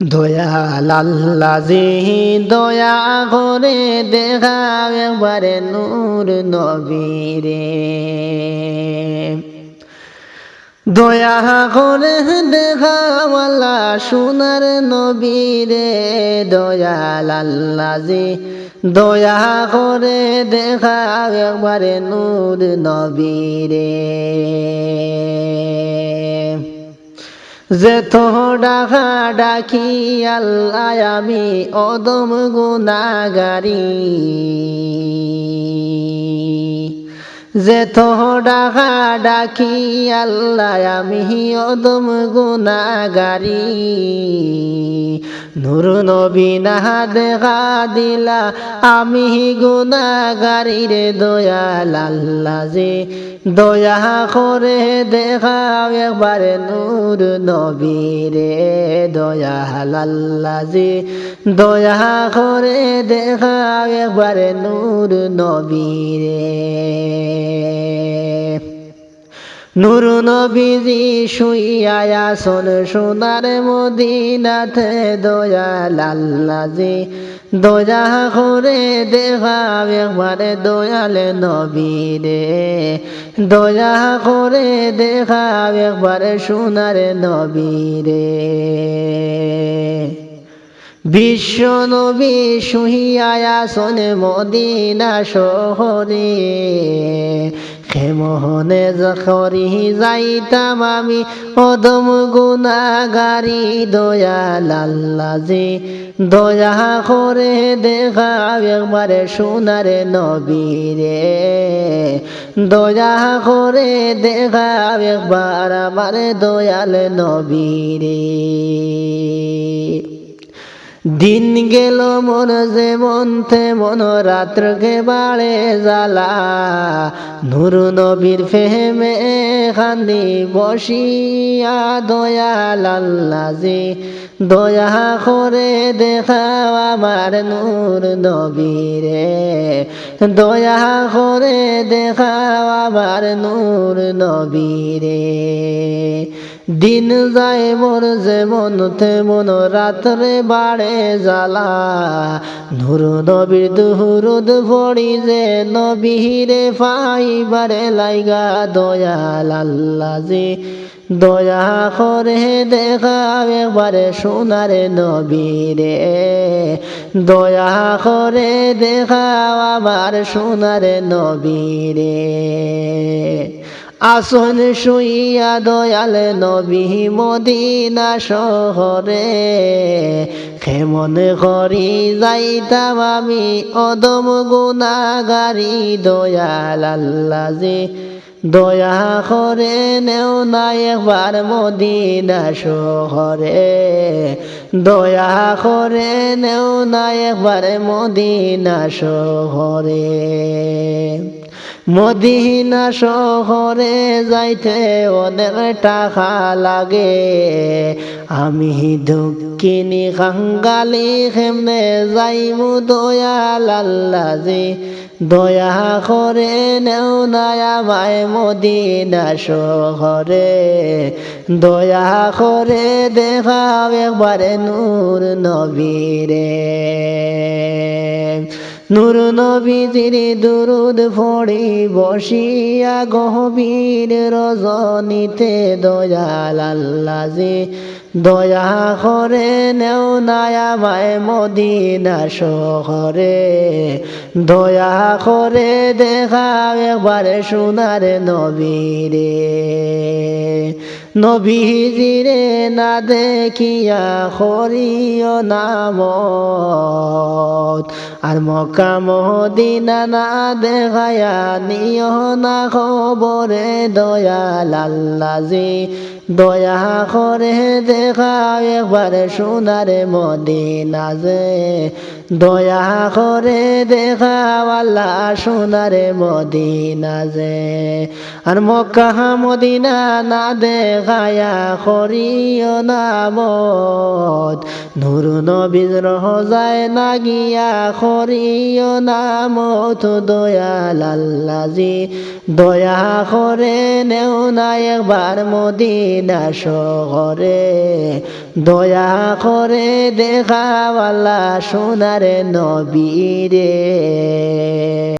দয়া লাল্লাজি দয়া করে দেখা একবারে নূর নবীরে। দয়া করে দেখাওয়ালা সোনার নবীরে। দয়া লাল্লাজি দয়া করে দেখা একবারে নূর নবীরে। যে ডাকা ডাকি আল্লাহ আমি অদম গুনাগারি যে তো ডাকা আল্লাহ, আমি অদম গুনাগারি নূর নবী না দেখা দিলা আমি গুনাগারি রে দয়াল আল্লাহ যে। দয়া করে দেখা একবারে নূর নবী রে দয়াল আল্লাহ যে। দয়া করে দেখা একবারে নূর নবী রে। নূর নবীজি শুইয়া শোন সোনার মদিনাতে দয়াল আল্লাহ যে দয়া করে দেখা একবারে দয়াল নবীরে। দয়া করে দেখা একবারে সোনার নবীরে। বিশ্ব নবী শুহিয়া শোনে মদিনা শহরে। খেমোহনে জখরি যাইতাম আমি, অদম গুনাগারি দয়াল আল্লাহ দয়া করে দেখা একবারে সোনারে নবীরে দয়া করে দেখা একবার আমার দয়াল নবীরে দিন গেল মন যেমন তেমন, রাত্রকে বাড়ে জ্বালা। নূর নবীর ফেহেমে খান্দি বসিয়া দয়াল আল্লাহ যে দয়া করে দেখাও আমার নূর নবীরে। দয়া করে দেখাও আমার নূর নবীরে। দিন যায় মোর যেমন তেমন রাত্রে বাড়ে জ্বালা। নূর নবীর দুহুরুদ পড়ি যে নবীরে পাইবারে লাইগা দয়াল আল্লাহ যে দয়া করে দেখা একবারে সোনারে নবীরে। দয়া করে দেখা আমার সোনারে নবীরে। আসন শুইয়া দয়াল নবী মদিনা শহরে খেমন করি যাইতাম আমি অদম গুনাগারি দয়াল আল্লাহ যে দয়া করে নেও না একবার মদিনা শহরে, দয়া করে নেও না একবার মদিনা শহরে। মদিনা শহরে যাইতে অনেক টাকা লাগে। আমি দক্ষিণী কাঙ্গালি খেমনে যাইমু দয়াল যে দয়া করে নেও নায়া মায় মদিনা শহরে। দয়া করে দেখাও একবারে নূর নবীরে। নূর নবীজির দুরুদ ফড়ি বসিয়া গহবীর রজনীতে দয়াল আল্লাহ যে দয়া করে নেও নায়া মায় মদিনা শহরে। দয়া করে দেখা একবারে সোনার নবীরে। নবীজিরে না দেখিয়া হরিয় নাম আর মক্কা মদিনা না দেখায়া নিয় না খবরে দয়াল আল্লাহ দয়া করে দেখা একবারে সোনারে মদিনা যে। দয়া করে দেখা আল্লাহ সোনারে মদিনা যে। আর মক্কা মদিনা না দেখায়া করিও নামত নূর নবীজ রহ যায় না গিয়া করিও নামত দয়াল আল্লাহ দয়া করে নেও না একবার মদিনা শহরে। দয়া করে দেখাওয়ালা সোনার নবীরে।